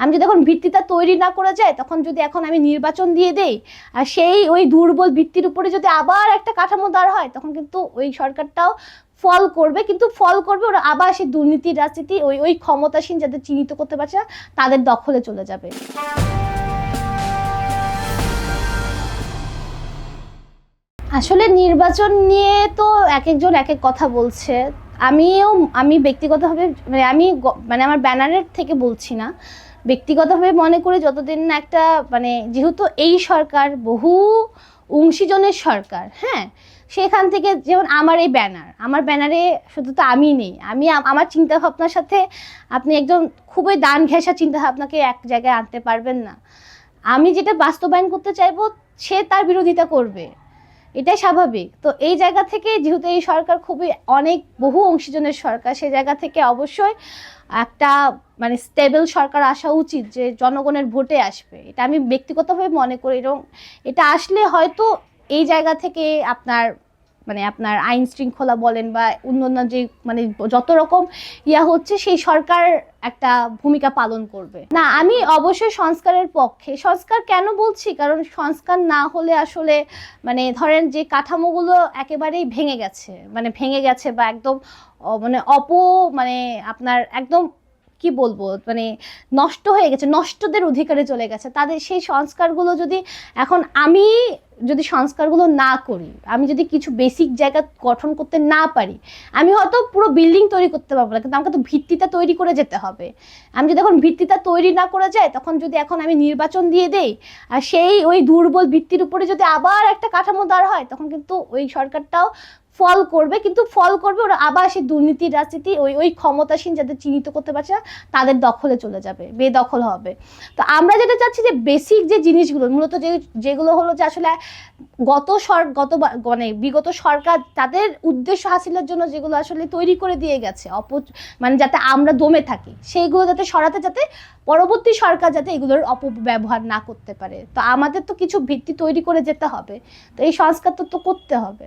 আমি যদি এখন ভিত্তিটা তৈরি না করে যাই তখন যদি এখন আমি নির্বাচন দিয়ে দেই, আর সেই ওই দুর্বল ভিত্তির উপরে যদি আবার একটা কাঠামো দাঁড় হয়, তখন কিন্তু ওই সরকারটাও ফল করবে, কিন্তু ফল করবে ওরা আবার সেই দুর্নীতির রাজনীতি, ওই ওই ক্ষমতাসীন যাদের চিহ্নিত করতে পারছে না, তাদের দখলে চলে যাবে। আসলে নির্বাচন নিয়ে তো এক একজন এক এক কথা বলছে। আমিও, আমি ব্যক্তিগতভাবে মানে আমি মানে আমার ব্যানারের থেকে বলছি না। ব্যক্তিগতভাবে মনে করি যতদিন না একটা মানে যেহেতু এই সরকার বহু অংশীজনের সরকার হ্যাঁ? সেখান থেকে যেমন আমার এই ব্যানার, আমার ব্যানারে শুধু তো আমি নেই। আমি আমার চিন্তা ভাবনার সাথে আপনি একজন খুবই দান ঘেঁষা চিন্তা ভাবনাকে এক জায়গায় আনতে পারবেন না। আমি যেটা বাস্তবায়ন করতে চাইব, সে তার বিরোধিতা করবে। এটাই স্বাভাবিক। তো এই জায়গা থেকে যেহেতু এই সরকার খুবই অনেক বহু অংশীজনের সরকার, সেই জায়গা থেকে অবশ্যই একটা মানে স্টেবল সরকার আসা উচিত যে জনগণের ভোটে আসবে। এটা আমি ব্যক্তিগতভাবে মনে করি এবং এটা আসলে হয়তো এই জায়গা থেকে আপনার মানে আপনার আইন শৃঙ্খলা বলেন বা অন্যান্য যে মানে যত রকম ইয়া হচ্ছে, সেই সরকার একটা ভূমিকা পালন করবে। না, আমি অবশ্যই সংস্কারের পক্ষে। সংস্কার কেন বলছি? কারণ সংস্কার না হলে আসলে মানে ধরেন যে কাঠামোগুলো একেবারেই ভেঙে গেছে মানে ভেঙে গেছে বা একদম মানে অপ মানে আপনার একদম কি বলব? মানে নষ্ট হয়ে গেছে, নষ্টদের অধিকারে চলে গেছে। তাদের সেই সংস্কারগুলো যদি এখন আমি যদি সংস্কারগুলো না করি, আমি যদি কিছু বেসিক জায়গা গঠন করতে না পারি, আমি হয়তো পুরো বিল্ডিং তৈরি করতে পারব না, কিন্তু আমাকে তো ভিত্তিটা তৈরি করে যেতে হবে। আমি যদি এখন ভিত্তিটা তৈরি না করে যাই তখন যদি এখন আমি নির্বাচন দিয়ে দেই, আর সেই ওই দুর্বল ভিত্তির উপরে যদি আবার একটা কাঠামো দাঁড় হয়, তখন কিন্তু ওই সরকারটাও ফল করবে, কিন্তু ফল করবে ওরা আবার সেই দুর্নীতির রাজনীতি, ওই ওই ক্ষমতাসীন যাদের চিহ্নিত করতে পারছে না, তাদের দখলে চলে যাবে, বেদখল হবে। তো আমরা যেটা চাচ্ছি যে বেসিক যে জিনিসগুলো, মূলত যে, যেগুলো হলো যে আসলে গত সর, গত মানে বিগত সরকার তাদের উদ্দেশ্য হাসিলের জন্য যেগুলো আসলে তৈরি করে দিয়ে গেছে অপ মানে যাতে আমরা দমে থাকি, সেইগুলো যাতে সরাতে, যাতে পরবর্তী সরকার যাতে এগুলোর অপব্যবহার না করতে পারে। তো আমাদের তো কিছু ভিত্তি তৈরি করে যেতে হবে, তো এই সংস্কার তো করতে হবে।